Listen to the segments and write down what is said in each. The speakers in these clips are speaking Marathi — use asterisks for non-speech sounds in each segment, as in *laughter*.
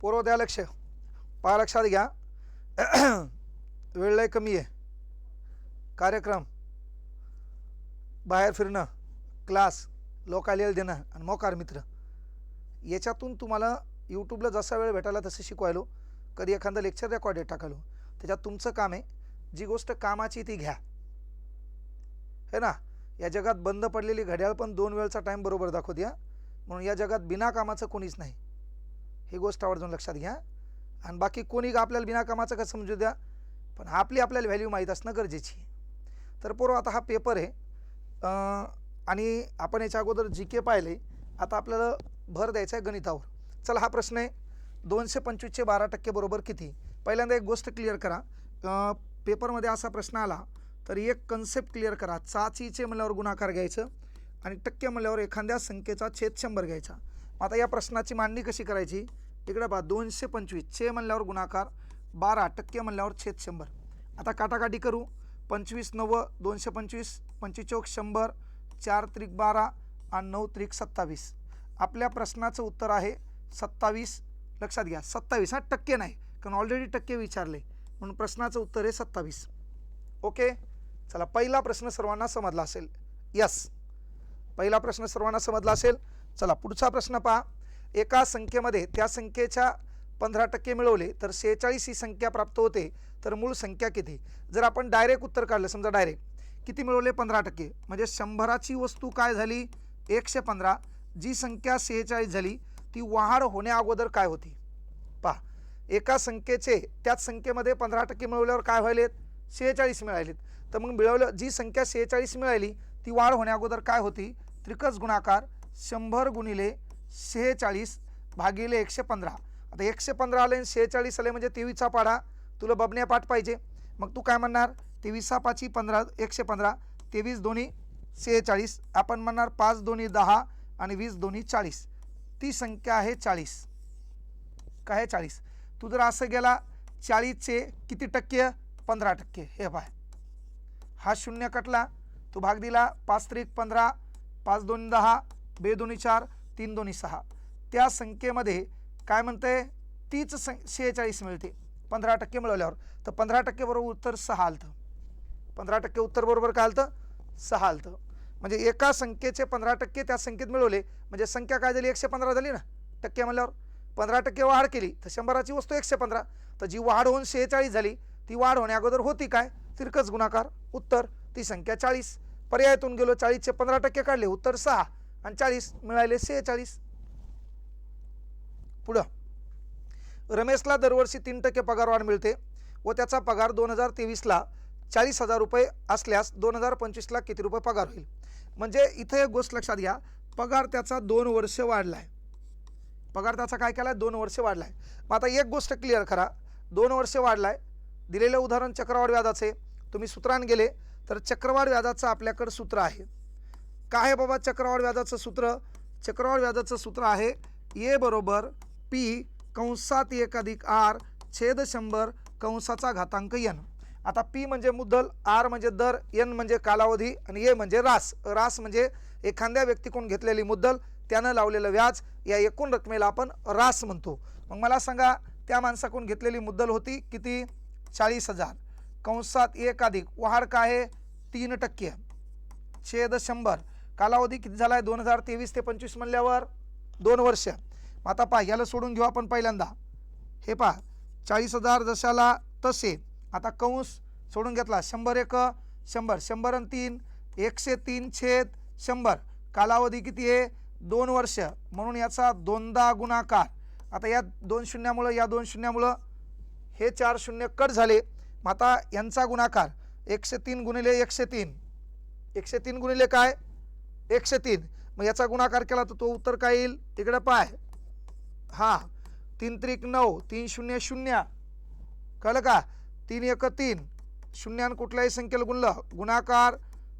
पूर्व द्या लक्ष. पहा लक्षात घ्या. *clears throat* वेळ लय कमी आहे. कार्यक्रम. बाहेर फिरणं क्लास लोकालियल देणं आणि मोकार मित्र. याच्यातून तुम्हाला यूट्यूबला जसा वेळ भेटायला तसं शिकवायलो. कधी एखादं लेक्चर रेकॉर्डेड टाकालो त्याच्यात तुमचं काम आहे. जी गोष्ट कामाची ती घ्या. है ना? या जगात बंद पडलेली घड्याळ पण दोन वेळचा टाईम बरोबर दाखवू द्या म्हणून या जगात बिना कामाचं कोणीच नाही. ही गोष्ट आवर्जून लक्षात घ्या. आणि बाकी कोणी आपल्याला बिनाकामाचं कसं समजू द्या पण आपली आपल्याला व्हॅल्यू माहीत असणं गरजेची तर पूर्व आता हा पेपर आहे. आणि आपण याच्या अगोदर जी के पाहिले. आता आपल्याला भर द्यायचा आहे गणितावर. चला हा प्रश्न आहे. दोनशे पंचवीसचे बारा टक्के बरोबर किती? पहिल्यांदा एक गोष्ट क्लिअर करा. पेपरमध्ये असा प्रश्न आला तर एक कन्सेप्ट क्लिअर करा. चाचीचे म्हणल्यावर गुणाकार घ्यायचं आणि टक्के म्हणल्यावर एखाद्या संख्येचा छेद शंभर घ्यायचा. मग आता या प्रश्नाची मांडणी कशी करायची? इकडे पहा दोनशे पंचवीस छे म्हणल्यावर गुणाकार बारा टक्के म्हणल्यावर छेद शंभर. आता काटाकाटी करू. पंचवीस नव्वद दोनशे पंचवीस पंचवीस चौक शंभर चार त्रिक बारा आणि नऊ त्रिक सत्तावीस. आपल्या प्रश्नाचं उत्तर आहे सत्तावीस. लक्षात घ्या सत्तावीस हा टक्के नाही कारण ऑलरेडी टक्के विचारले. म्हणून प्रश्नाचं उत्तर आहे सत्तावीस. ओके? चला पहिला प्रश्न सर्वांना समजला असेल. यस पहिला प्रश्न सर्वांना समजला असेल. चला पुढचा प्रश्न पहा. एका संख्येमध्ये त्या संख्येच्या पंधरा टक्के मिळवले तर सेहेचाळीस ही संख्या प्राप्त होते तर मूळ संख्या किती? जर आपण डायरेक्ट उत्तर काढलं समजा डायरेक्ट किती मिळवले? पंधरा टक्के. म्हणजे शंभराची वस्तू काय झाली? एकशे पंधरा. जी संख्या सेहेचाळीस झाली ती वाढ होण्याअगोदर काय होती? पहा. एका संख्येचे त्याच संख्येमध्ये पंधरा टक्के मिळवल्यावर काय व्हायलेत? सेहेचाळीस मिळालेत तर मग मिळवलं जी संख्या सेहेचाळीस मिळाली ती वाढ होण्याअगोदर काय होती? त्रिकस गुणाकार शंभर गुणिले शेहेचाळीस भागिले एकशे पंधरा. आता एकशे पंधरा आले आणि शेहेचाळीस आले म्हणजे तेवीसचा पाढा तुला बबण्या पाठ पाहिजे. मग तू काय म्हणणार? तेवीसा पाची पंधरा एकशे पंधरा. तेवीस दोन्ही शेहेचाळीस. आपण म्हणणार पाच दोन्ही दहा आणि वीस दोन्ही चाळीस. ती संख्या आहे चाळीस. काय आहे चाळीस? तू जर असं गेला चाळीसचे किती टक्के? पंधरा टक्के. हे पाय. हा शून्य कटला. तू भाग दिला पाच त्रिक पंधरा पाच दोन दहा बे दोन्ही चार तीन दोन्ही सहा. त्या संख्येमध्ये काय म्हणते तीच सं शेहेचाळीस मिळते. पंधरा टक्के मिळवल्यावर. तर पंधरा टक्के बरोबर उत्तर सहा आलतं. पंधरा टक्के उत्तर बरोबर काय आलतं? सहा आलतं. म्हणजे एका संख्येचे पंधरा टक्के त्या संख्येत मिळवले. म्हणजे संख्या काय झाली? एकशे पंधरा झाली ना? टक्के म्हणल्यावर. पंधरा टक्के वाढ केली. तर शंभराची वस्तू एकशे पंधरा. तर जी वाढ होऊन शेहेचाळीस झाली ती वाढ होण्या अगोदर होती काय? तिरकस गुणाकार. उत्तर ती संख्या चाळीस. पर्यायातून गेलो चाळीसचे पंधरा टक्के काढले. उत्तर सहा. आणि चाळीस मिळाले सेहेचाळीस. पुढं. रमेशला दरवर्षी तीन टक्के पगारवाढ मिळते व त्याचा पगार दोन हजार तेवीसला चाळीस हजार रुपये असल्यास दोन हजार पंचवीसला किती रुपये पगार होईल? म्हणजे इथं एक गोष्ट लक्षात घ्या पगार त्याचा दोन वर्ष वाढला आहे पगार त्याचा काय केला आहे दोन वर्ष वाढला आहे मग आता एक गोष्ट क्लिअर करा दोन वर्ष वाढला आहे दिलेलं उदाहरण चक्रवाढ व्याजाचे. तुम्ही सूत्रान गेले तर चक्रवाढ व्याजाचं आपल्याकडं सूत्र आहे. काय आहे बाबा चक्रवाढ व्याजाचं सूत्र? चक्रवाढ व्याजाचं सूत्र आहे ए बरोबर पी कंसात एक अधिक आर छेद शंभर कंसाचा घातांक यन आता पी म्हणजे मुद्दल आर म्हणजे दर एन म्हणजे कालावधी आणि ए म्हणजे रास. रास म्हणजे एखाद्या व्यक्तीकडून घेतलेली मुद्दल त्यानं लावलेलं व्याज या एकूण रकमेला आपण रास म्हणतो. मग मला सांगा त्या माणसाकडून घेतलेली मुद्दल होती किती? चाळीस हजार. कंसात एक अधिक. वाढ काय आहे? तीन टक्के. छेद शंभर. कालावधी किती झाला आहे दोन हजार तेवीस ते पंचवीस म्हणल्यावर दोन वर्ष. मग आता पहा याला सोडून घेऊ आपण पहिल्यांदा. हे पहा चाळीस हजार जशाला तसे. आता कंस सोडून घेतला शंभर एक शंभर. शंभर आणि तीन एकशे तीन छेद शंभर. कालावधी किती आहे? दोन वर्ष. म्हणून याचा दोनदा गुणाकार. आता या दोन शून्यामुळं या दोन शून्यामुळं हे चार शून्य कट झाले. मग आता यांचा गुणाकार. एकशे तीन गुणिले एकशे तीन. एकशे तीन गुणिले काय? एकशे तीन. मग याचा गुणाकार केला तर तो उत्तर काय येईल? तिकडे पाय. हां. तीन त्रिक नऊ तीन शून्य शून्य. कळलं का? तीन एक तीन. शून्यानं कुठल्याही संख्येला गुणलं. गुणाकार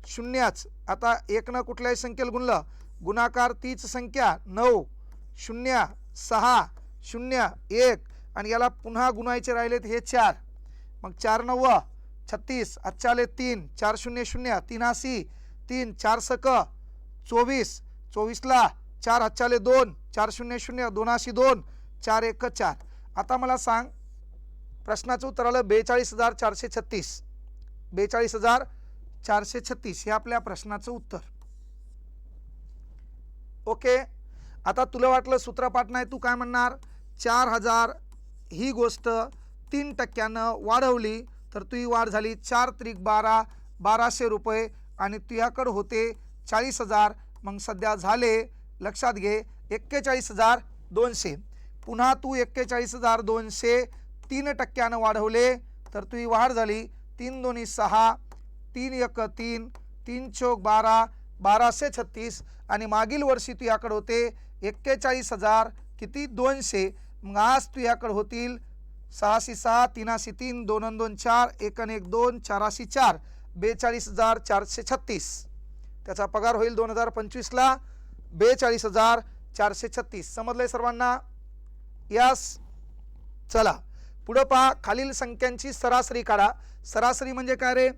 शून्यच. आता एकनं कुठल्याही संख्येला गुणलं. गुणाकार तीच संख्या नऊ शून्य सहा शून्य एक. आणि याला पुन्हा गुणायचे राहिलेत हे चार. मग चार नव्व छत्तीस आजच्याले तीन चार शून्य शून्य तीनाशी तीन चार सक चोवीस चोवीसला चार हच्चाले दोन चार शून्य शून्य दोनाशी दोन चार एक चार. आता मला सांग प्रश्नाचं उत्तर आलं बेचाळीस हजार चारशे छत्तीस. बेचाळीस हजार चारशे छत्तीस हे आपल्या प्रश्नाचं उत्तर. ओके? आता तुला वाटलं सूत्रपाठ नाही तू काय म्हणणार? चार हजार ही गोष्ट तीन टक्क्यानं वाढवली तर तुही वाढ झाली चार त्रिक बारा बाराशे रुपये आणि तुझ्याकडं होते चाळीस हजार. मग सध्या झाले लक्षात घे एक्केचाळीस हजार दोनशे. पुन्हा तू एक्केचाळीस हजार दोनशे तीन टक्क्यानं वाढवले तर तुझी वाढ झाली तीन दोन्ही सहा तीन एक तीन तीन चौक बारा बाराशे छत्तीस. आणि मागील वर्षी तुझ्याकडे होते एक्केचाळीस हजार किती? दोनशे. मग आज तुझ्याकडे होतील सहाशे सहा तीनाशे तीन दोन दोन चार एक एक दोन चाराशे चार. बेचाळीस हजार चारशे छत्तीस. त्याचा पगार होईल दोन हजार पंचवीसला. बेचाळीस हजार चारशे छत्तीस. समजलंय सर्वांना? यास चला. पुढं पहा. खालील संख्यांची सरासरी काढा. सरासरी म्हणजे काय रे?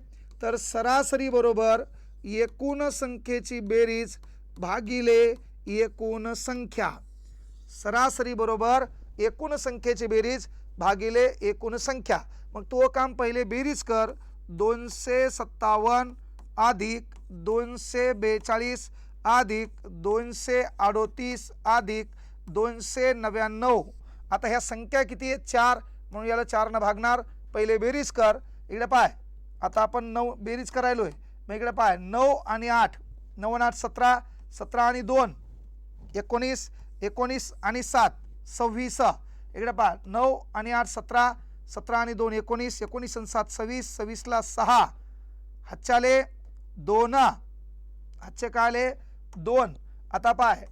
तर सरासरी बरोबर एकूण संख्येची बेरीज भागिले एकूण संख्या. सरासरी बरोबर एकूण संख्येची बेरीज भागिले एकूण संख्या. मग तो काम पहिले बेरीज कर. दोनशे सत्तावन्न अधिक दोनशे बेचाळीस अधिक दोनशे अडोतीस अधिक दोनशे नव्याण्णव. आता ह्या संख्या किती आहे चार. म्हणून याला चारनं भागणार. पहिले बेरीज कर. इकडे पाय. आता आपण नऊ बेरीज करायलो आहे मग इकडे पाय. नऊ आणि आठ. नऊ आणि आठ सतरा. सतरा आणि दोन. एकोणीस. एकोणीस आणि सात. सव्वीस. इकडे पहा नऊ आणि आठ सतरा. सतरा आणि दोन एकोणीस. एकोणीस आणि सात सव्वीस. सव्वीसला सहा. हच्चाले दोन. आजचे काय आले दोन. आता पाय.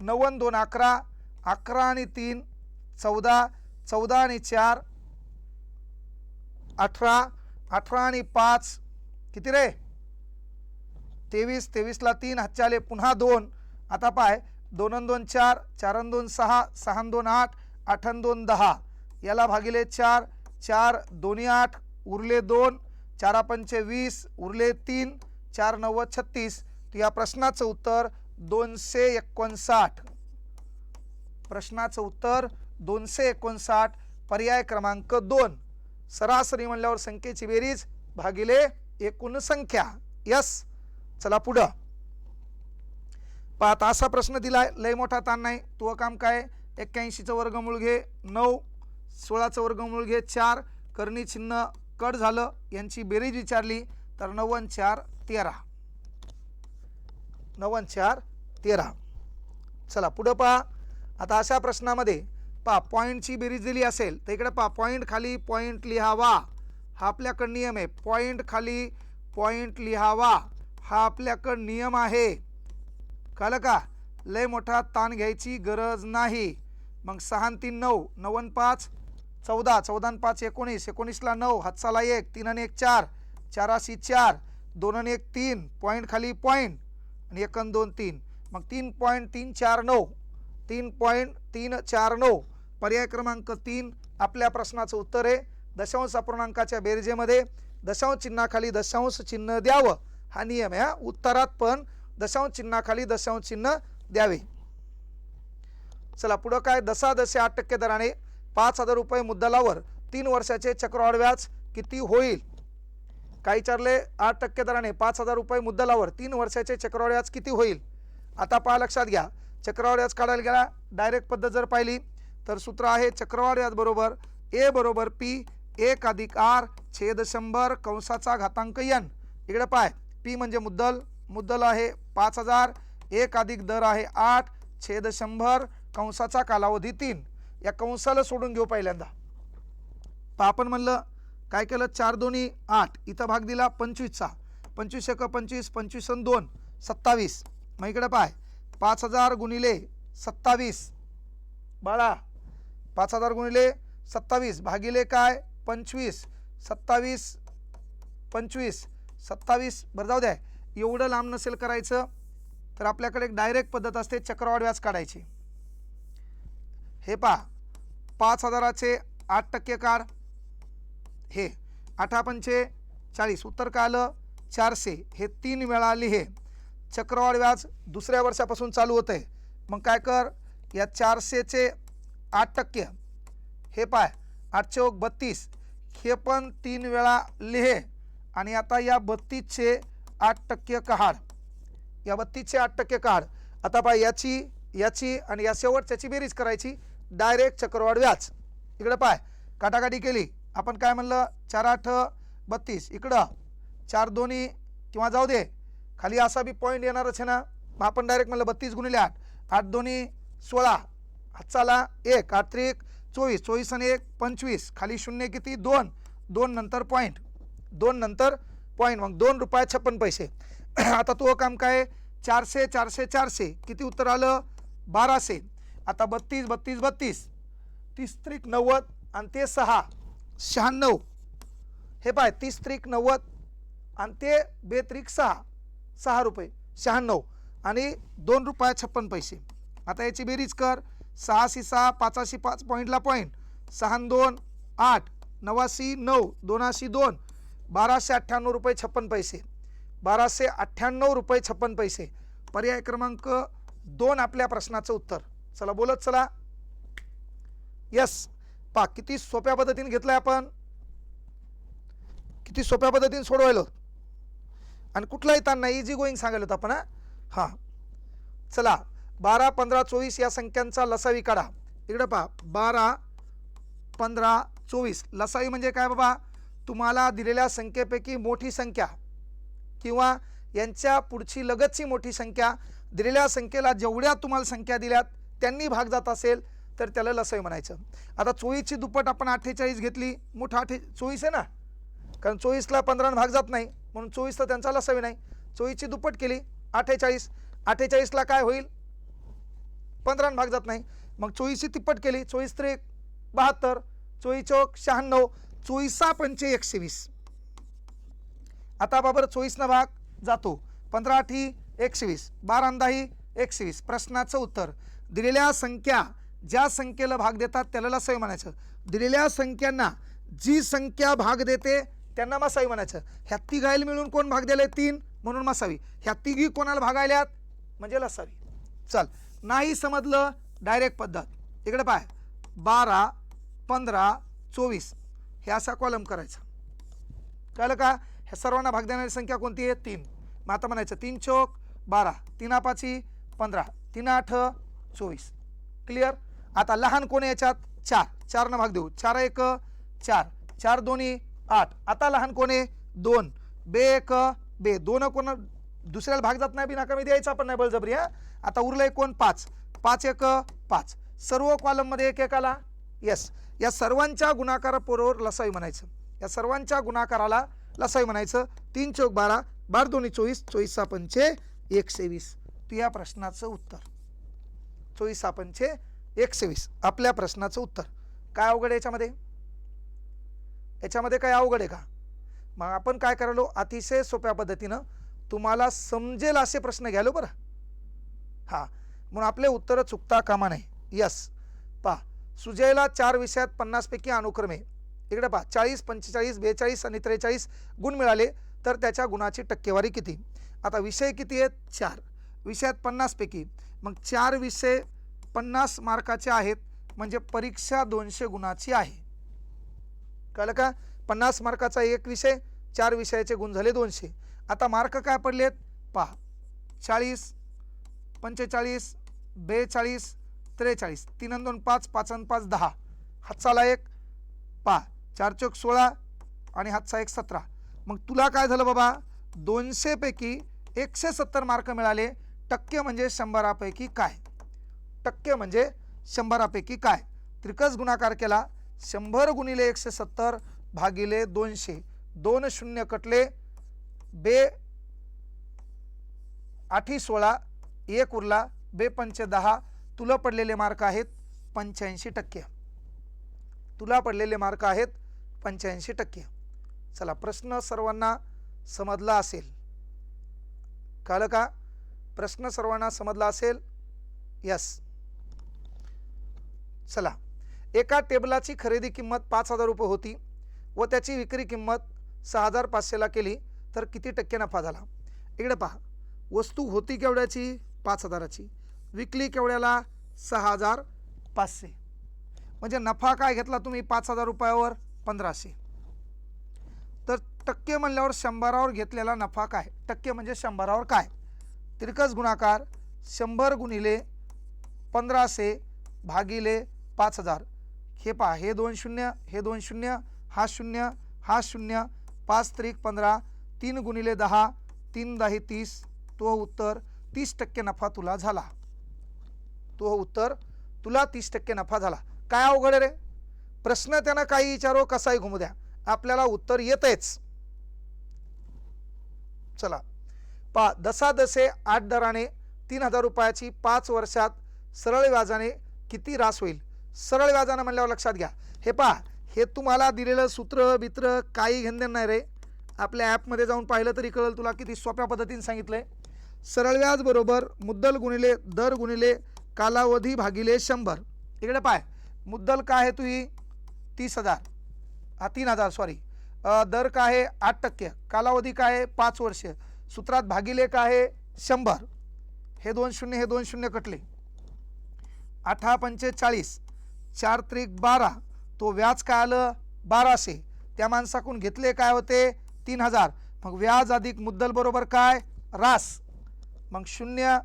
नऊ दोन अकरा. अकरा आणि तीन चौदा. चौदा आणि चार. अठरा. अठरा आणि पाच. किती रे? तेवीस. तेवीसला तीन. हातचे आले पुन्हा दोन. आता पाय. दोन दोन चार. चार दोन सहा. सहा दोन आठ. आठ दोन दहा. याला भागिले चार. चार दोन्ही आठ. उरले दोन. चार पंचे वीस. उरले तीन. चार नव्वद छत्तीस. तर या प्रश्नाचं उत्तर दोनशे एकोणसाठ. प्रश्नाचं उत्तर दोनशे एकोणसाठ पर्याय क्रमांक दोन. सरासरी म्हणल्यावर संख्येची बेरीज भागिले एकूण संख्या. यस. चला पुढं. पाहता असा प्रश्न दिलाय. लय मोठा ताण नाही. तो काम काय? एक्क्याऐंशीचं वर्गमूळ घे नऊ. सोळाचं वर्गमूळ घे चार. करणी चिन्ह कट झालं. यांची बेरीज विचारली तर नव्वद चार तेरा. नवन चार तेरा. चला पुढं पहा. आता अशा प्रश्नामध्ये पा पॉईंटची बेरीज दिली असेल तर इकडे पहा पॉईंट खाली पॉईंट लिहावा. हा आपल्याकडं नियम आहे. पॉईंट खाली पॉईंट लिहावा. हा आपल्याकडं नियम आहे. कळलं का? लय मोठा ताण घ्यायची गरज नाही. मग सहा तीन नऊ. नवन पाच चौदा. चौदा पाच एकोणीस. एकोणीसला नऊ हातसाला एक. तीन आणि एक चार. चाराशी चार. दोन आणि एक तीन पॉईंट खाली पॉईंट आणि एक दोन तीन. मग तीन पॉईंट तीन चार नऊ तीन पॉईंट तीन चार नऊ. पर्याय क्रमांक तीन आपल्या प्रश्नाचं उत्तर आहे. दशांश अपूर्णांकाच्या बेरजेमध्ये दशांश चिन्हाखाली दशांश चिन्ह द्यावं. हा नियम आहे हा. उत्तरात पण दशांश चिन्हाखाली दशांश चिन्ह द्यावे. चला पुढं काय? दसा दशे आठ टक्के दराने पाच हजार रुपये मुद्दलावर तीन वर्षाचे चक्रवाढ व्याज किती होईल? काही चारले आठ टक्के दराने पाच हजार रुपये मुद्दलावर तीन वर्षाचे चक्रवाढ व्याज किती होईल? आता पहा लक्षात घ्या. चक्रवाढ व्याज काढायला गेला डायरेक्ट पद्धत जर पाहिली तर सूत्र आहे चक्रवाढ व्याज बरोबर ए बरोबर पी एक अधिक आर छेद शंभर कंसाचा घातांक यन. इकडे पाय पी म्हणजे मुद्दल मुद्दल आहे पाच हजार एक अधिक दर आहे आठ छेद शंभर कंसाचा कालावधी तीन. या कंसाला सोडून घेऊ पहिल्यांदा. पहा आपण म्हणलं काय केलं? चार दोन्ही आठ. इथं भाग दिला पंचवीसचा. पंचवीस एक पंचवीस पंचवीस अन दोन. सत्तावीस. मग इकडे पाय. पाच हजार गुणिले सत्तावीस. बाळा. पाच हजार गुणिले सत्तावीस. भागिले काय? पंचवीस. सत्तावीस पंचवीस. सत्तावीस. बरं जाऊ द्या. एवढं लांब नसेल करायचं तर आपल्याकडे एक डायरेक्ट पद्धत असते चक्रवाढ व्याज काढायची. हे पहा. पाच हजाराचे आठ टक्के काढ हे. आठापंचे चाळीस. उत्तर काय आलं? चारशे. हे तीन वेळा लिहे चक्रवाढ व्याज दुसऱ्या वर्षापासून चालू होतं आहे मग काय कर? या चारशेचे आठ टक्के. हे पाय. आठशे ओक बत्तीस. हे पण तीन वेळा लिहे आणि आता या बत्तीसचे आठ टक्के काढ या बत्तीसचे आठ टक्के काढ आता पाय याची याची आणि या शेवटच्याची बेरीज करायची. डायरेक्ट चक्रवाढ व्याज. इकडे पाय. काटाकाटी केली. आपण काय म्हणलं? चार आठ बत्तीस. इकडं. चार दोन्ही किंवा जाऊ दे. खाली असा बी पॉईंट येणारच आहे ना. मग आपण डायरेक्ट म्हणलं बत्तीस गुणिले आठ. आठ दोन्ही सोळा. हातचाला एक आठ त्रिक चोवीस. चोवीस आणि एक पंचवीस. खाली शून्य किती? दोन. दोन नंतर पॉईंट दोन नंतर पॉईंट मग दोन रुपये छप्पन पैसे. *clears throat* आता तो काम काय? चारशे चारशे चारशे. किती उत्तर आलं? बाराशे. आता बत्तीस बत्तीस बत्तीस. तीस त्रिक नव्वद आणि ते सहा. शहाण्णव. हे पाय तीस त्रिक नव्वद आणि ते बेत्रिक सहा. सहा रुपये शहाण्णव. आणि दोन रुपये छप्पन पैसे. आता याची बेरीज कर. सहाशे सहा पाचाशी पाच पॉईंटला पॉईंट. सहा दोन आठ. नवाशी नऊ दोनाशी दोन. बाराशे अठ्ठ्याण्णव रुपये छप्पन पैसे. बाराशे अठ्ठ्याण्णव रुपये छप्पन पैसे. पर्याय क्रमांक दोन आपल्या प्रश्नाचं उत्तर. चला बोलत चला. यस पा किती सोप्या पद्धतीने घेतलंय आपण. किती सोप्या पद्धतीने सोडवायलो. आणि कुठलाही ताण नाही इझी गोईंग सांगायला होतं आपण हां. चला बारा पंधरा चोवीस या संख्यांचा लसावी काढा. इकडं पहा बारा पंधरा चोवीस. लसावी म्हणजे काय बाबा? तुम्हाला दिलेल्या संख्येपैकी मोठी संख्या किंवा यांच्या पुढची लगतची मोठी संख्या दिलेल्या संख्येला जेवढ्या तुम्हाला संख्या दिल्यात त्यांनी भाग जात असेल तर त्याला लसय म्हणायचं. आता चोवीसची दुप्पट आपण अठ्ठेचाळीस घेतली मोठा अठ्ठे चोवीस आहे ना? कारण चोवीसला पंधरानं भाग जात नाही म्हणून चोवीस तर त्यांचा लसावी नाही. चोवीसची दुप्पट केली अठ्ठेचाळीस. अठ्ठेचाळीसला काय होईल? पंधरानं भाग जात नाही. मग चोवीसची तिप्पट केली चोवीस त्रेक बहात्तर चोवीस चौक शहाण्णव चोवीसा पंचे एकशे वीस आता बाबर चोवीसना भाग जातो. पंधरा आठी एकशे वीस बारा एकशे वीस प्रश्नाचं उत्तर. दिलेल्या संख्या ज्या संख्येला भाग देतात त्याला लसावी म्हणायचं. दिलेल्या संख्यांना जी संख्या भाग देते त्यांना मसावी म्हणायचं. ह्या तिघायला मिळून कोण भाग दिले तीन. म्हणून मसावी ह्या तिघी कोणाला भाग म्हणजे लसावी चल. नाही समजलं डायरेक्ट पद्धत. इकडे पाय. बारा पंधरा चोवीस. हे असा कॉलम करायचा. कळलं का? ह्या सर्वांना भाग देणारी संख्या कोणती आहे? तीन. मग आता म्हणायचं तीन चौक बारा. तीन पाची पंधरा. तीन आठ चोवीस. क्लिअर आता लहान कोण याच्यात? चार. चारनं भाग देऊ. चार एक चार. चार दोन्ही आठ. आता लहान कोण आहे? दोन. बे एक बे. दोन कोण? दुसऱ्याला भाग जात नाही बिना कमी द्यायचा पण नाही बळजबरी हा? आता उरलंय कोण? पाच. पाच एक पाच. सर्व कॉलममध्ये एक एक आला? येस या सर्वांच्या गुणाकाराबरोबर लसावी म्हणायचं. या सर्वांच्या गुणाकाराला लसावी म्हणायचं. तीन चौक बारा. बार दोन्ही चोवीस. चोवीस सहा पंचे एकशे वीस. तू या प्रश्नाचं उत्तर. चोवीस सहा पंचे एकशे वीस आपल्या प्रश्नाचं उत्तर. काय अवघड आहे याच्यामध्ये? याच्यामध्ये काय अवघड आहे का? मग आपण काय करायलो? अतिशय सोप्या पद्धतीनं तुम्हाला समजेल असे प्रश्न घ्यालो बरं. हां. म्हणून आपले उत्तरं चुकता कामा नाही यस. पा सुजयला चार विषयात पन्नासपैकी अनुक्रमे. इकडे पहा. चाळीस पंचेचाळीस बेचाळीस आणि त्रेचाळीस गुण मिळाले तर त्याच्या गुणाची टक्केवारी किती? आता विषय किती आहेत? चार. विषयात पन्नासपैकी. मग चार विषय पन्नास मार्काचे आहेत म्हणजे परीक्षा दोनशे गुणाची आहे. कळलं का? पन्नास मार्काचा एक विषय चार विषयाचे गुण झाले दोनशे. आता मार्क काय पडलेत? पहा. चाळीस पंचेचाळीस बेचाळीस त्रेचाळीस. तीन दोन पाच पाच आणि पाच दहा. हातचाला एक. पा चार चौक सोळा आणि हातचा एक सतरा. मग तुला काय झालं बाबा? दोनशेपैकी एकशे सत्तर मार्क मिळाले. टक्के म्हणजे शंभरापैकी काय? टक्के म्हणजे शंभरापैकी काय? त्रिकस गुणाकार केला शंभर गुणिले एकशे सत्तर भागिले दोनशे. दोन शून्य कटले बे आठी सोळा एक उरला बे पंचे दहा. तुला पडलेले मार्क आहेत पंच्याऐंशी टक्के. तुला पडलेले मार्क आहेत पंच्याऐंशी टक्के. चला प्रश्न सर्वांना समजला असेल. कळलं का? प्रश्न सर्वांना समजला असेल? यस चला. एका टेबलाची खरेदी किंमत पाच हजार रुपये होती व त्याची विक्री किंमत सहा हजार पाचशेला केली तर किती टक्के नफा झाला? इकडे पहा. वस्तू होती केवढ्याची? पाच हजाराची. विकली केवढ्याला? सहा हजार पाचशे. म्हणजे नफा काय घेतला तुम्ही? पाच हजार रुपयावर पंधराशे. तर टक्के म्हणल्यावर शंभरावर घेतलेला नफा काय? टक्के म्हणजे शंभरावर काय? तिरकस गुणाकार शंभर गुणिले पंधराशे भागिले पाच हजार. हे पहा हे दोन शून्य हे दोन शून्य हा शून्य हा शून्य पाच त्रिक पंधरा तीन गुणिले दहा तीन दहा तीस तो उत्तर तीस टक्के नफा तुला झाला. तो उत्तर तुला तीस टक्के नफा झाला. काय अवघड रे? प्रश्न त्यांना काही विचारो कसाही घुमू द्या. आपल्याला उत्तर येतेच चला. पा दसा दसे आठ दराने तीन हजार रुपयाची पाच वर्षात सरळ व्याजाने किती रास होईल? सरळ व्याजानं म्हणल्यावर लक्षात घ्या. हे पहा हे तुम्हाला दिलेलं सूत्र बित्र काही घेणं नाही रे. आपल्या ॲपमध्ये जाऊन पाहिलं तरी कळेल तुला किती सोप्या पद्धतीने सांगितलं आहे सरळ व्याज बरोबर मुद्दल गुणिले दर गुणिले कालावधी भागिले शंभर. इकडे पाय मुद्दल काय आहे तुही? तीस हजार. हा तीन हजार सॉरी दर काय आहे? आठ टक्के. कालावधी काय आहे? पाच वर्ष. सूत्रात भागिले काय आहे? शंभर. हे दोन शून्य हे दोन शून्य कटले. अठरा पंचेचाळीस. चार त्रिक बारा. तो व्याज काय आलं? बाराशे. त्या माणसाकडून घेतले काय होते? तीन हजार. मग व्याज अधिक मुद्दल बरोबर काय? रास. मग शून्य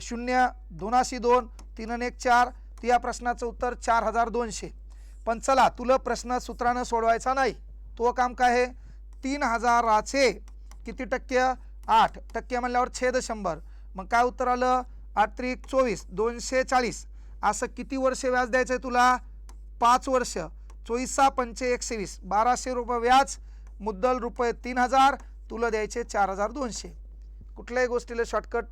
शून्य दोनाशी दोन तीन आणि एक चार. तर या प्रश्नाचं उत्तर चार हजार दोनशे. पण चला तुला प्रश्न सूत्रानं सोडवायचा नाही. तो काम काय आहे? तीन हजाराचे. किती टक्के? आठ. टक्के म्हणल्यावर छेद शंभर. मग काय उत्तर आलं? आठ त्रिक चोवीस. दोनशे चाळीस. असं किती वर्ष व्याज द्यायचं आहे तुला? पाच वर्ष. चोवीसा पंचे एकशे वीस बाराशे रुपये व्याज मुद्दल रुपये तीन हजार तुला द्यायचे चार हजार दोनशे. कुठल्याही गोष्टीला शॉर्टकट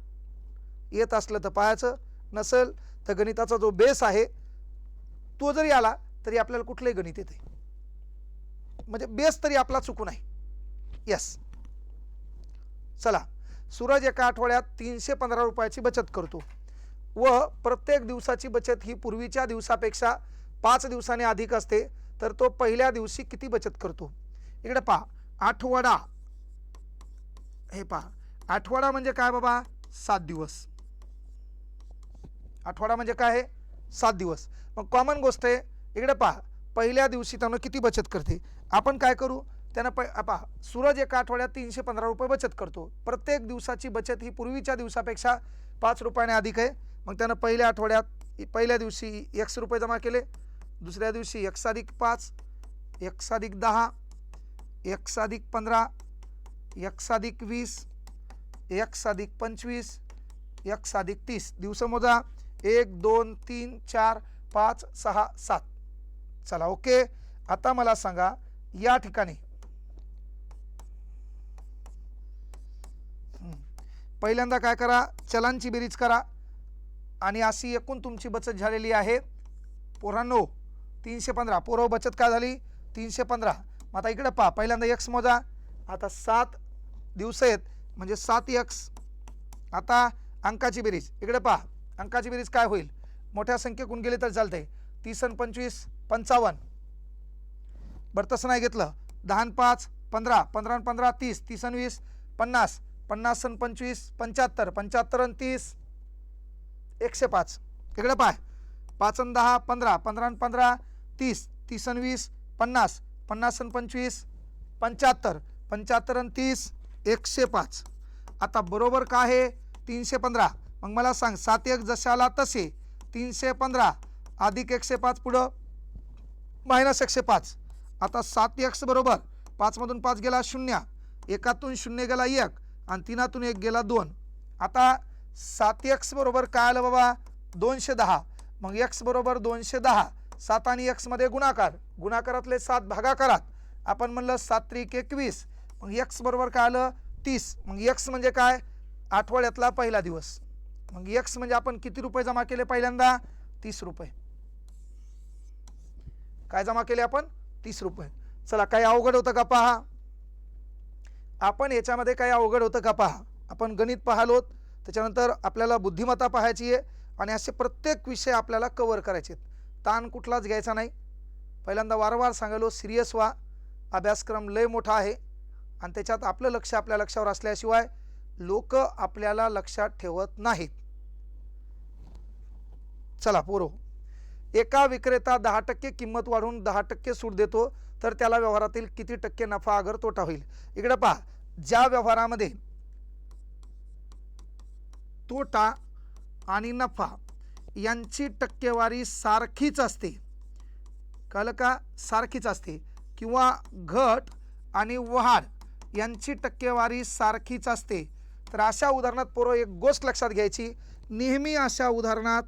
येत असलं तर पाहायचं. नसेल तर गणिताचा जो बेस आहे तो जरी आला तरी आपल्याला कुठलंही गणित येते म्हणजे बेस तरी आपला चुकून आहे. यस चला. सूरज एका आठवड्यात तीनशे पंधरा रुपयाची बचत करतो. व प्रत्येक दिवसाची बचत ही पूर्वीच्या दिवसापेक्षा पाच दिवसाने अधिक असते तर तो पहिल्या दिवशी किती बचत करतो? इकडे पहा आठवडा. हे पहा आठवडा म्हणजे काय बाबा? सात दिवस. आठवडा म्हणजे काय आहे? सात दिवस. मग कॉमन गोष्ट आहे इकडे पहा पहिल्या दिवशी त्यानं किती बचत करते? आपण काय करू? त्यानं प पहा सूरज एका आठवड्यात तीनशे पंधरा रुपये बचत करतो. प्रत्येक दिवसाची बचत ही पूर्वीच्या दिवसापेक्षा पाच रुपयाने अधिक आहे. मग त्यानं पहिल्या आठवड्यात पहिल्या दिवशी एक्स रुपये जमा केले दुसऱ्या दिवशी एक्स अधिक पाच एक्स अधिक दहा एक्स अधिक पंधरा एक्स अधिक वीस एक्स अधिक पंचवीस एक्स अधिक तीस. दिवस मोजा. एक दोन तीन चार पाच सहा सात. चला ओके. आता मला सांगा या ठिकाणी. पहिल्यांदा काय करा? चलांची बेरीज करा. आणि अशी एकूण तुमची बचत झालेली आहे. पोरांनो तीनशे पंधरा. पोरव बचत काय झाली? तीनशे पंधरा. मग आता इकडं पहा. पहिल्यांदा एक्स मोजा. आता सात दिवस आहेत म्हणजे सात एक्स आता अंकाची बेरीज. इकडे पहा. अंकाची बेरीज काय होईल? मोठ्या संख्येकून गेली तर चालते तीस आणि पंचवीस पंचावन्न. बरं तसं नाही घेतलं. दहा आणि पाच पंधरा. पंधरा आणि पंधरा तीस. तीस आणि वीस पन्नास. पन्नास आणि पंचवीस पंच्याहत्तर. पंच्याहत्तर आणि तीस. एकशे पाच. इकडे पाय. पाच आणि दहा पंधरा. पंधरा आणि पंधरा तीस. तीस आणि वीस पन्नास. पन्नास आणि पंचवीस पंच्याहत्तर. पंच्याहत्तर आणि तीस एकशे पाच. आता बरोबर का आहे? तीनशे पंधरा. मग मला सांग सात एक जशाला तसे. तीनशे पंधरा. अधिक एकशे पाच पुढं. मायनस एकशे पाच. आता सात एक्स बरोबर. पाचमधून पाच गेला शून्य. एकातून शून्य गेला एक. आणि तीनातून एक गेला दोन. आता सात एक्स बरोबर काय आलं बाबा? दोनशे दहा. मग एक्स बरोबर दोनशे दहा. सात आणि एक्समध्ये गुणाकार. गुणाकारातले सात भागाकारात. आपण म्हणलं सात त्रिक एकवीस. मग एक्स बरोबर काय आलं? तीस. मग एक्स म्हणजे काय? आठवड्यातला पहिला दिवस. मग एक्स म्हणजे आपण किती रुपये जमा केले पहिल्यांदा? तीस रुपये. काय जमा केले आपण? तीस रुपये. चला काही अवघड होतं का पहा? आपण याच्यामध्ये काही अवघड होतं का पहा? आपण गणित पाहलोत. त्याच्यानंतर आपल्याला बुद्धिमत्ता पाहायची आहे आणि असे प्रत्येक विषय आपल्याला कवर करायचे आहेत. ताण कुठलाच घ्यायचा नाही. पहिल्यांदा वारंवार सांगालो सिरियस व्हा. अभ्यासक्रम लय मोठा आहे. आणि त्याच्यात आपलं लक्ष आपल्या लक्षावर असल्याशिवाय लोक आपल्याला लक्षात ठेवत नाहीत. चला पोरो. एका विक्रेता दहा टक्के किंमत वाढवून दहा टक्के सूट देतो तर त्याला व्यवहारातील किती टक्के नफा अगर तोटा होईल? इकडं पहा. ज्या व्यवहारामध्ये तोटा आणि नफा यांची टक्केवारी सारखीच असते. कळलं का सारखीच असते किंवा घट आणि वाढ यांची टक्केवारी सारखीच असते. तर अशा उदाहरणात पोरं एक गोष्ट लक्षात घ्यायची. नेहमी अशा उदाहरणात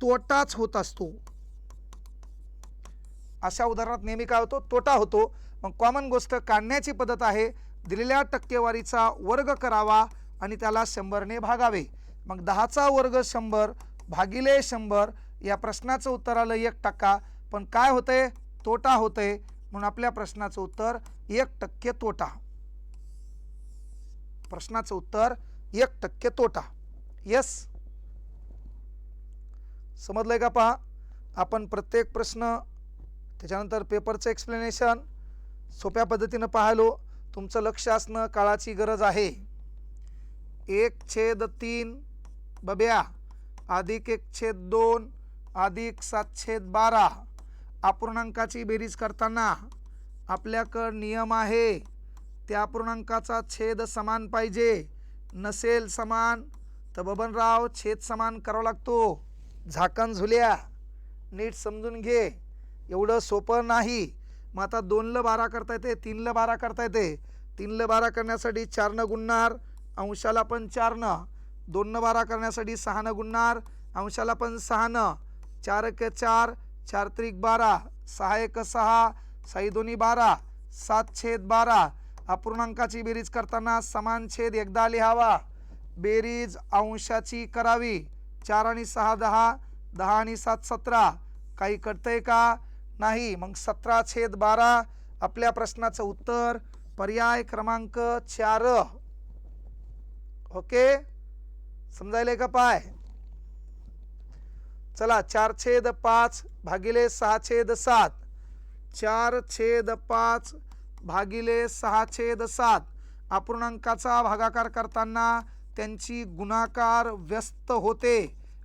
तोटाच होत असतो. अशा उदाहरणात नेहमी काय होतो? तोटा होतो. मग कॉमन गोष्ट काढण्याची पद्धत आहे. दिलेल्या टक्केवारीचा वर्ग करावा आणि त्याला शंभरने भागावे. मग दहाचा वर्ग शंभर भागिले शंभर या प्रश्नाचं उत्तर आलं एक टक्का. पण काय होतंय? तोटा होतंय म्हणून आपल्या प्रश्नाचं उत्तर एक टक्के तोटा. प्रश्नाचं उत्तर एक टक्के तोटा. येस समजलंय का पहा? आपण प्रत्येक प्रश्न त्याच्यानंतर पेपरचं एक्सप्लेनेशन सोप्या पद्धतीनं पाहिलो. तुमचं लक्ष असणं काळाची गरज आहे. एक छेद तीन बब्या अधिक एक छेद दोन अधिक सात छेद बारा. अपूर्णांकाची बेरीज करताना आपल्याकडं नियम आहे त्या अपूर्णांकाचा छेद समान पाहिजे. नसेल समान तर बबनराव छेद समान करावा लागतो. झाकण झुल्या नीट समजून घे. एवढं सोपं नाही. मग आता दोनलं बारा करता येते तीनला बारा करता येते. तीनला बारा करण्यासाठी चारनं गुणणार अंशाला पण चारनं. दोननं बारा करण्यासाठी सहानं गुणणार अंशाला पण सहानं. चार एक चार चार त्रिक बारा सहा एक सहा साई दोन्ही बारा सात छेद बारा. अपूर्णांकाची बेरीज करताना समान छेद एकदा लिहावा. बेरीज अंशाची करावी. चार आणि सहा दहा दहा आणि सात सतरा. काही कळतंय का? नाही. मग सतरा छेद बारा आपल्या प्रश्नाचं उत्तर पर्याय क्रमांक चार. ओके? समजायलंय का पाय? चला चार छेद पाच भागिले सहा छेद सात. चार छेद पाच भागिले सहा छेद सात. अपूर्णांकाचा भागाकार करताना त्यांची गुणाकार व्यस्त होते.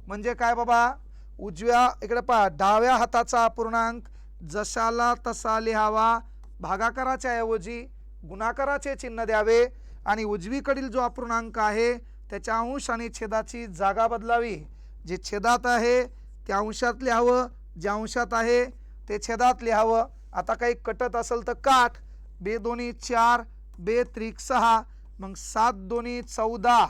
म्हणजे काय बाबा? उजव्या इकडे पहा डाव्या हाताचा अपूर्णांक जशाला तसा लिहावा. भागाकाराच्या ऐवजी गुणाकाराचे चिन्ह द्यावे आणि उजवीकडील जो अपूर्णांक आहे त्याच्या अंश आणि छेदाची जागा बदलावी. जे छेदात आहे त्या अंशात लिहावं. ज्या अंशात आहे ते छेदात लिहावं. आता काही कटत असेल तर काठ. बे दोन्ही चार बे त्रिक सहा मग सात दोन्ही चौदा.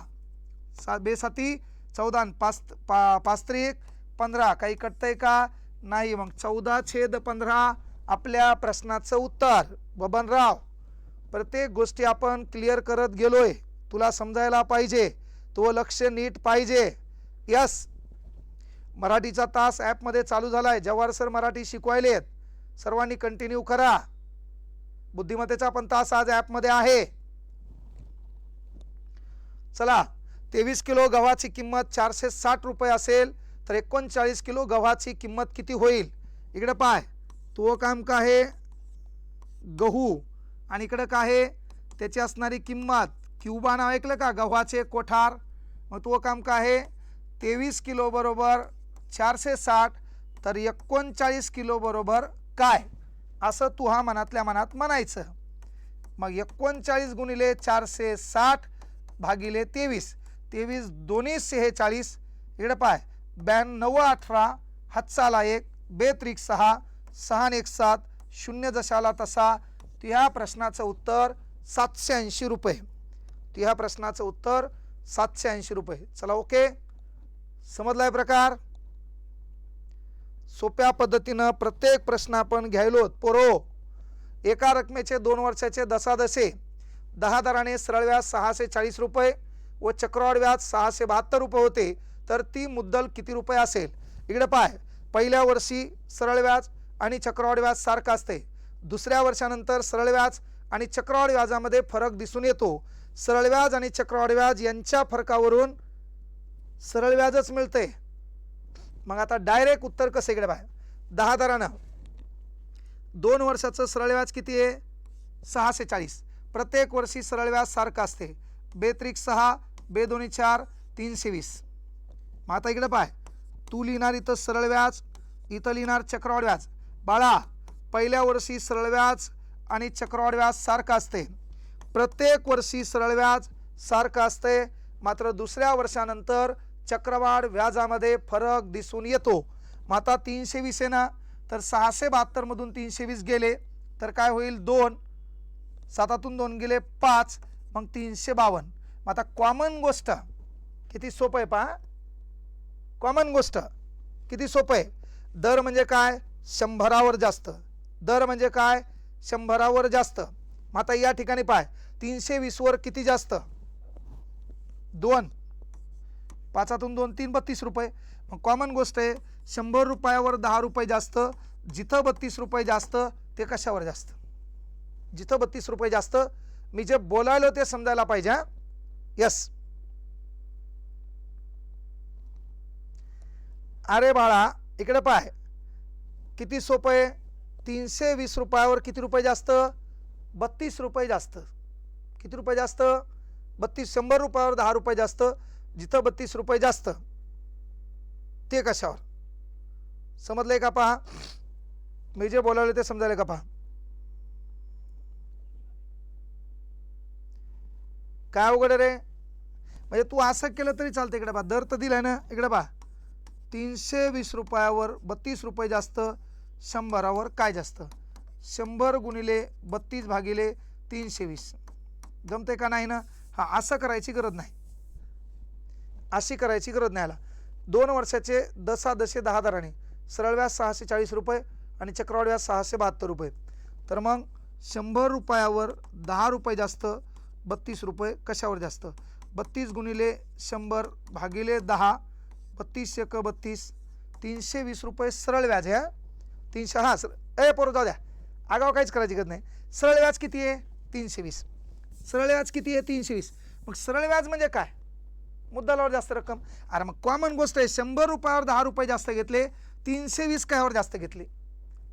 सात बे साती चौदा आणि पाच पा पाच त्रिक पंधरा. काही कटतंय का? नाही. मग चौदा छेद पंधरा आपल्या प्रश्नाचं उत्तर. बबनराव प्रत्येक गोष्टी आपण क्लिअर करत गेलोय. तुला समजायला पाहिजे. तो लक्ष नीट पाहिजे. यस. मराठीचा तास ॲपमध्ये चालू झाला आहे जव्हार सर मराठी शिकवायलेत. सर्वांनी कंटिन्यू करा. बुद्धिमत्तेचा पण तास आज ॲपमध्ये आहे. चला तेवीस किलो गव्हाची किंमत चारशे साठ रुपये असेल तर एकोणचाळीस किलो गव्हाची किंमत किती होईल? इकडे पाय. तो काम का आहे गहू. आणि इकडं काय आहे त्याची असणारी किंमत. क्युबा नाव ऐकलं का? गव्हाचे कोठार. मग तो काम का आहे? तेवीस किलो बरोबर चारशे साठ तर एकोणचाळीस किलो बरोबर काय? असं तू हा मनातल्या मनात म्हणायचं. मग एकोणचाळीस गुणिले चारशे साठ भागिले तेवीस. तेवीस दोन्ही सेहेचाळीस इकडे पाय. ब्याण्णव अठरा हत्साला एक बेत्रिक सहा सहा आणि एक सात शून्य जशाला तसा. तर ह्या प्रश्नाचं उत्तर सातशे ऐंशी रुपये. तर ह्या प्रश्नाचं उत्तर सातशे ऐंशी रुपये. चला ओके? समजलाय प्रकार? सोप्या पद्धतीनं प्रत्येक प्रश्न आपण घ्यायलोत. पोरो एका रकमेचे दोन वर्षाचे दसादसे दहा दराने सरळ व्याज सहाशे चाळीस रुपये व चक्रवाढ व्याज सहाशे बहात्तर रुपये होते तर ती मुद्दल किती रुपये असेल? इकडे पाय. पहिल्या वर्षी सरळ व्याज आणि चक्रवाढ व्याज सारखं असते. दुसऱ्या वर्षानंतर सरळ व्याज आणि चक्रवाढ व्याजामध्ये फरक दिसून येतो. सरळ व्याज आणि चक्रवाढ व्याज यांच्या फरकावरून सरळ व्याजच मिळते. मग आता डायरेक्ट उत्तर कसं इकडे पाय दहा दरानं. दोन वर्षाचं सरळ व्याज किती आहे? सहाशे चाळीस. प्रत्येक वर्षी सरळ व्याज सारखं असते. बेत्रिक सहा बे दोन्ही चार तीनशे वीस. मग आता इकडे पाय तू लिहिणार इथं सरळ व्याज इथं लिहिणार चक्रवाढ व्याज बाळा पहिल्या वर्षी सरळ व्याज आणि चक्रवाढ व्याज सारखं असते. प्रत्येक वर्षी सरळ व्याज सारखं असते मात्र दुसऱ्या वर्षानंतर चक्रवाढ व्याजामध्ये फरक दिसून येतो. मग आता तीनशे वीस आहे ना? तर सहाशे बहात्तरमधून तीनशे वीस गेले. तर काय होईल? दोन. सातातून दोन गेले पाच. मग तीनशे बावन्न. मग आता कॉमन गोष्ट. किती सोपं आहे पहा. कॉमन गोष्ट. किती सोपं आहे? दर म्हणजे काय? शंभरावर जास्त. दर म्हणजे काय? शंभरावर जास्त. मग आता या ठिकाणी पाय तीनशे वीसवर किती जास्त? दोन. पाचातून दोन तीन बत्तीस रुपये. मग कॉमन गोष्ट आहे शंभर रुपयावर दहा रुपये जास्त जिथं बत्तीस रुपये जास्त ते कशावर जास्त? जिथं बत्तीस रुपये जास्त मी जे बोलायलो ते समजायला पाहिजे यस अरे बाळा इकडे पाय. किती सोपं आहे? तीनशे वीस रुपयावर किती रुपये जास्त? बत्तीस रुपये जास्त. किती रुपये जास्त? बत्तीस शंभर रुपयावर दहा रुपये जास्त. जिथं बत्तीस रुपये जास्त ते कशावर? समजलंय का पहा? मी जे बोलावले ते समजायला का पहा? काय अवघड रे? म्हणजे तू असं केलं तरी चालतं इकडे पहा. दर तर दिलाय ना. इकडे पहा. तीनशे वीस रुपयावर बत्तीस रुपये जास्त शंभरावर काय जास्त? शंभर गुणिले बत्तीस भागिले तीनशे वीस. जमते का नाही ना? हा असं करायची गरज नाही. अशी करायची गरज नाही आला दोन वर्षाचे दसा दशे दहा दराने सरळ व्याज सहाशे चाळीस रुपये आणि चक्रवाढ व्याज सहाशे बहात्तर रुपये. तर मग शंभर रुपयावर दहा रुपये जास्त बत्तीस रुपये कशावर जास्त? बत्तीस गुणिले शंभर भागिले दहा बत्तीस एक बत्तीस तीनशे वीस रुपये सरळ व्याज आहे तीनशे हां सर ए पोरं जाऊ द्या. आगाव काहीच करायची गरज नाही. सरळ व्याज किती आहे? तीनशे वीस. सरळ व्याज किती आहे? तीनशे वीस. मग सरळ व्याज म्हणजे काय? मुद्दलावर जास्त रक्कम. अरे मग कॉमन गोष्ट आहे शंभर रुपयावर दहा रुपये जास्त घेतले तीनशे वीस कायवर जास्त घेतले?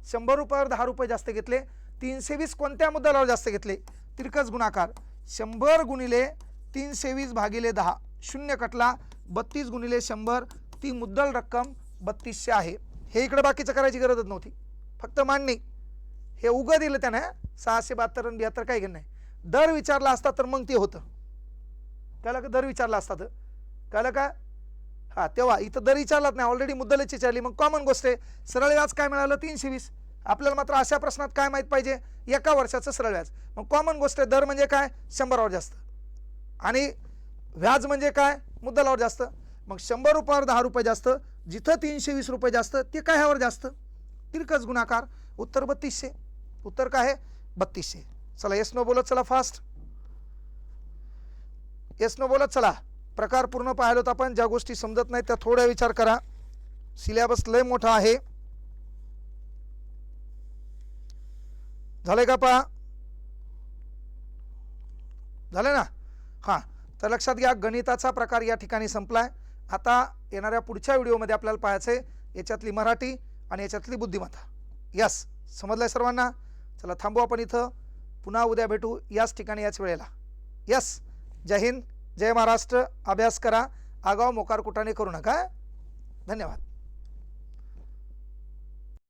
शंभर रुपयावर दहा रुपये जास्त घेतले तीनशे वीस कोणत्या मुद्दलावर जास्त घेतले? तिरकस गुणाकार. शंभर गुणिले तीनशे वीस भागिले दहा. शून्य कटला बत्तीस गुणिले शंभर. ती मुद्दल रक्कम बत्तीसशे आहे. हे इकडे बाकीचं करायची गरजच नव्हती. फक्त मांडणी. हे उगं दिलं त्यानं सहाशे बहात्तर आणि बहात्तर काही घेणं नाही. दर विचारला असता तर मग ते होतं. त्याला का दर विचारला असता तर? कळलं का? हां तेव्हा इथं दर विचारलाच नाही. ऑलरेडी मुद्दलच विचारली. मग कॉमन गोष्ट आहे. सरळ व्याज काय मिळालं? तीनशे वीस. आपल्याला मात्र अशा प्रश्नात काय माहीत पाहिजे? एका वर्षाचं सरळ व्याज. मग कॉमन गोष्ट आहे. दर म्हणजे काय? शंभरावर जास्त. आणि व्याज म्हणजे काय? मुद्दलावर जास्त. मग शंभर रुपयावर दहा रुपये जास्त. जिथं तीनशे वीस रुपये जास्त ते काय ह्यावर जास्त? तिरकस गुणाकार. उत्तर बत्तीसशे. उत्तर काय आहे? बत्तीसशे. चला येस नो बोलत चला फास्ट येस नो बोलत चला. प्रकार पूर्ण पाहिलं होतं आपण ज्या गोष्टी समजत नाही त्या थोड्या विचार करा. सिलेबस लय मोठा आहे. झालंय का पहा झालंय ना? हां तर लक्षात घ्या गणिताचा प्रकार या ठिकाणी संपलाय. आता येणाऱ्या पुढच्या व्हिडिओमध्ये आपल्याला पाहायचं आहे याच्यातली मराठी आणि याच्यातली बुद्धिमत्ता. यस समजलंय सर्वांना? चला थांबू आपण इथं. पुन्हा उद्या भेटू याच ठिकाणी याच वेळेला. यस जय हिंद. जय महाराष्ट्र. अभ्यास करा. आगाव मोकार कुटाने करू नका. धन्यवाद.